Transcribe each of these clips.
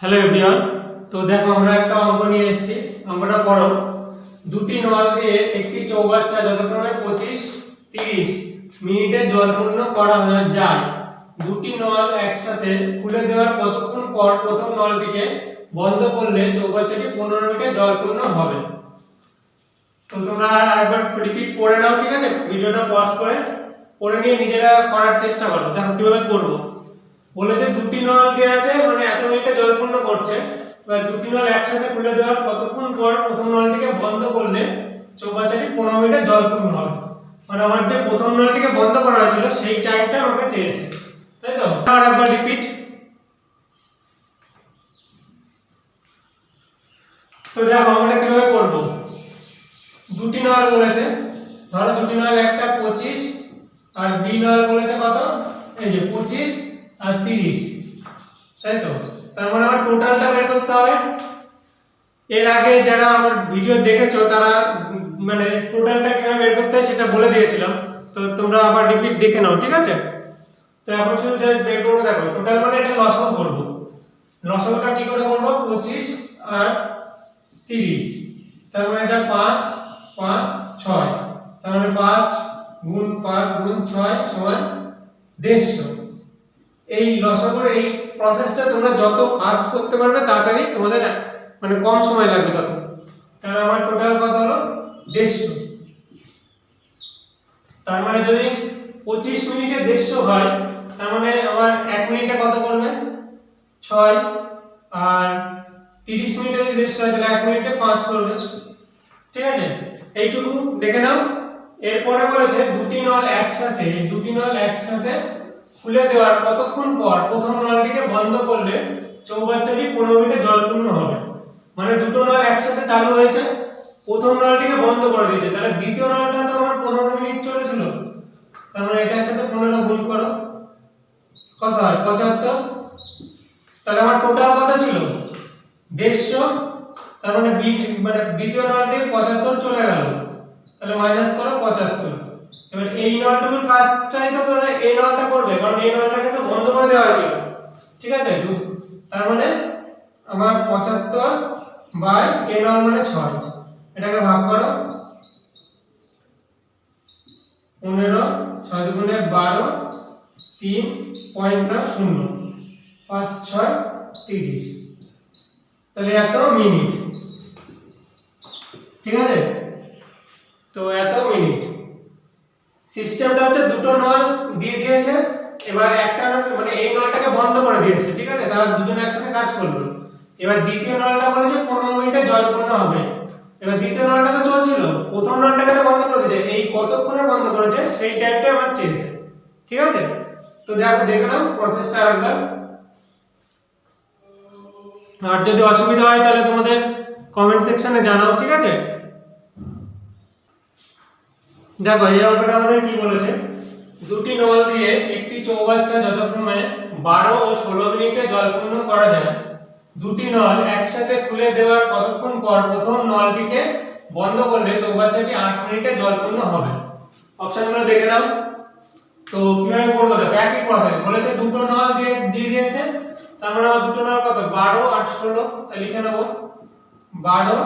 Hello everyone তো দেখো, আমরা একটা অঙ্ক নিয়ে এসেছি। অঙ্কটা পড়ো। দুটি নল দিয়ে একটি চৌবাচ্চা যথাক্রমে পঁচিশ, তিরিশ মিনিটে জলপূর্ণ করা যায়। দুটি নল একসাথে খুলে দেওয়ার কতক্ষণ পর প্রথম নলটিকে বন্ধ করলে চৌবাচ্চাটি পনেরো মিনিটে জলপূর্ণ হবে? তো তোমরা আরেকবার রিপিট পড়ে নাও, ঠিক আছে? ভিডিওটা পজ করে, পড়ে নিয়ে নিজেরা করার চেষ্টা করো। দেখো, কীভাবে করব? বলেছে দুটি নল দেওয়া আছে মানে এত মিনিটে জলপূর্ণ করছে। এবার দুটি নল একসাথে খুলে দেওয়ার কতক্ষণ পর প্রথম নলটিকে বন্ধ করলে চৌবাচ্চাটি পনেরো মিনিটে জলপূর্ণ হবে? মানে আমার যে প্রথম নলটিকে বন্ধ করা হয়েছিল, সেই টাইমটা আমাকে চেয়েছে। তাই তো? আর একবার রিপিট তো দেখো, আমরা কীভাবে করব? দুটি নল বলেছে, ধরো দুটি নল একটা পঁচিশ, আর বি নল বলেছে কত? এই যে পঁচিশ আর তিরিশ। তাই তো? তার মানে টোটালটা বের করতে হবে। এর আগে যারা আমার ভিডিও দেখেছ, তারা মানে টোটালটা কীভাবে বের করতে হয় সেটা বলে দিয়েছিলাম। তো তোমরা আবার রিপিট দেখে নাও, ঠিক আছে? তো এখন শুধু জাস্ট বের করব, দেখো টোটাল মানে এটা লসও করব। লসটা কি করে করব? পঁচিশ আর তিরিশ। তার মানে এটা পাঁচ পাঁচ, ছয়। তার মানে পাঁচ গুণ পাঁচ গুণ ছয় সমান দেড়শো। এই লসাগুর এই প্রসেসটা তোমরা যত ফাস্ট করতে পারবে, তাড়াতাড়ি তোমাদের মানে কম সময় লাগবে তত। তাহলে আমার টোটাল কত হলো দেড়শো। তার মানে যদি পঁচিশ মিনিটে দেড়শো হয়, তার মানে আমার এক মিনিটে কত করবে? ছয়। আর তিরিশ মিনিটে যদি দেড়শো হয়, তাহলে এক মিনিটে পাঁচ করবে। ঠিক আছে? এইটুকু দেখে নাও। এরপরে বলেছে দুটি নল একসাথে দুটি নল একসাথে খুলে দেওয়ার কতক্ষণ পর প্রথম নলটিকে বন্ধ করলে চৌবাচ্চাটি পনেরো মিনিটে জলপূর্ণ হবে। মানে দুটো নল একসাথে চালু হয়েছে, প্রথম নলটিকে বন্ধ করে দিয়েছে। তাহলে দ্বিতীয় নলটা তো আমার পনেরো মিনিট চলেছিল। তার মানে এটার সাথে পনেরো গুণ করো। কত হয়? পঁচাত্তর। তাহলে আমার টোটাল কত ছিল? দেড়শো। তার মানে মানে দ্বিতীয় নলটি পঁচাত্তর চলে গেল। তাহলে মাইনাস করো। এই নলটুকুর কাজটাই তো করে এই নলটা করবে, কারণ এই নলটাকে তো বন্ধ করে দেওয়া হয়েছিল। ঠিক আছে? দু, তার মানে আমার পঁচাত্তর বাই এ নল মানে ছয়। এটাকে ভাগ করো। পনেরো, ছয় দুগুণে বারো, তিন পয়েন্ট না শূন্য। পাঁচ, ছয়, তিরিশ। তাহলে এত মিনিট। ঠিক আছে? তো এত মিনিট। সিস্টেমটা হচ্ছে দুটো নল দিয়ে দিয়েছে, এবার একটা নল মানে এই নলটাকে বন্ধ করে দিয়েছে, ঠিক আছে? তারা দুজন একসাথে কাজ করল। এবার দ্বিতীয় নলটা বলেছে পনেরো মিনিটে জল জলপূর্ণ হবে। এবার দ্বিতীয় নলটা তো চলছিল, প্রথম নলটাকে তো বন্ধ করে দিয়েছে। এই কতক্ষণে বন্ধ করেছে, সেই টাইমটা আমার চেয়েছে ঠিক আছে? তো দেখো, দেখে নাও প্রসেসটা একবার আর যদি অসুবিধা হয়, তাহলে তোমাদের কমেন্ট সেকশনে জানাও, ঠিক আছে? দেখো এই অঙ্কটা আমাদের কি বলেছে? দুটি নল দিয়ে একটি চৌবাচ্চা যথাক্রমে বারো ও ষোলো মিনিটে জলপূর্ণ করা যায়। দুটি নল একসাথে খুলে দেওয়ার কতক্ষণ পর প্রথম নলটিকে বন্ধ করলে চৌবাচ্চাটি আট মিনিটে জলপূর্ণ হবে? অপশনগুলো দেখে নাও। তো কীভাবে করব দেখো, একই প্রসেস বলেছে দুটো নল দিয়ে দিয়ে দিয়েছে। তার মানে আমার দুটো নল কত? বারো আর ষোলো। তাহলে লিখে নেব। বারো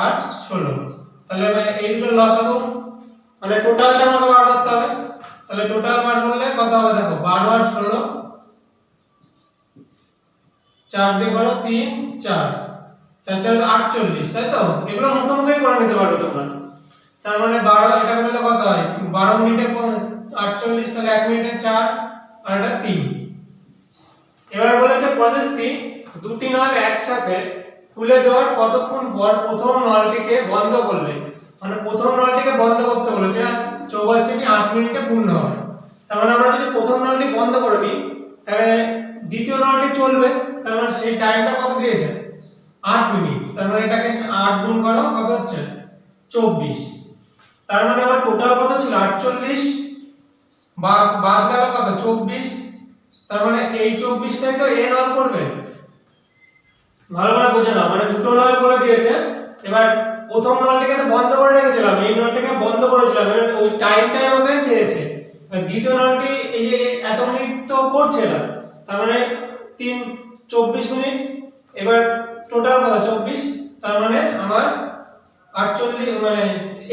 আর ষোলো। তাহলে এই দুটো লস হব। মানে টোটালটা আমাকে বার করতে হবে? তাহলে টোটাল বার করলে কত হবে দেখো, বারো আর ষোলো। চার দিয়ে করো তিন, চার। চার চার আটচল্লিশ, তাই তো? এগুলো মুখোমুখি করে নিতে পারবে তোমরা। তার মানে বারো, এটা করলে কত হয়? বারো মিনিটে কোন- আটচল্লিশ তাহলে এক মিনিটে চার, আর এটা তিন। এবার বলেছে প্রসেস কি? দুটি নল একসাথে খুলে দেওয়ার কতক্ষণ পর প্রথম নলটিকে বন্ধ করলে? মানে প্রথম বলেছে আর চৌবাচ্চাটি আট মিনিটে পূর্ণ হবে? তার মানে আমরা যদি প্রথম নলটি বন্ধ করে দিই, তাহলে দ্বিতীয় নলটি চলবে, তার মানে সেই টাইমটা কত দিয়েছে? আট মিনিট। তার মানে এটাকে আট গুণ করো, কত হচ্ছে? চব্বিশ। তার মানে আমার টোটাল কত ছিল? আটচল্লিশ। বাদ বাদ গেল কত? চব্বিশ। তার মানে এই চব্বিশটাই তো এ নল করবে। ভালো করে বোঝে না মানে দুটো নল করে দিয়েছে। এবার প্রথম নলটিকে তো বন্ধ করে রেখেছিলাম, এই নলটিকে বন্ধ করেছিলাম, এবার ওই টাইমটাই আমাকে চেয়েছে দ্বিতীয় নলটি এই যে এত মিনিট তো করছে না, তার মানে তিন, চব্বিশ মিনিট এবার টোটাল কত চব্বিশ, তার মানে আমার আটচল্লিশ মানে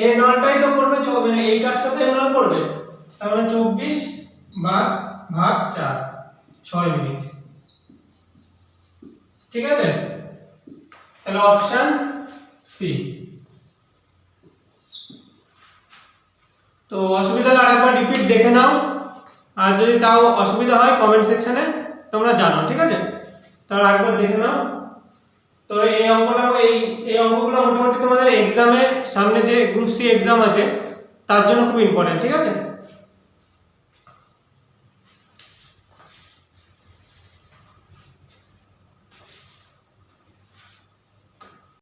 এ নলটাই তো করবে মানে এই কাজটা তো এ নল করবে তার মানে চব্বিশ ভাগ ভাগ চার, ছয় মিনিট ঠিক আছে? তাহলে অপশন সি তো অসুবিধা হলে আরেকবার রিপিট দেখে নাও। আর যদি তাও অসুবিধা হয় কমেন্ট সেকশনে তোমরা জানো ঠিক আছে? তাহলে আরেকবার দেখে নাও। তো এই অঙ্কটা এই এই অঙ্কগুলো মোটামুটি তোমাদের এক্সামে সামনে যে গ্রুপ সি এক্সাম আছে, তার জন্য খুব ইম্পর্টেন্ট ঠিক আছে?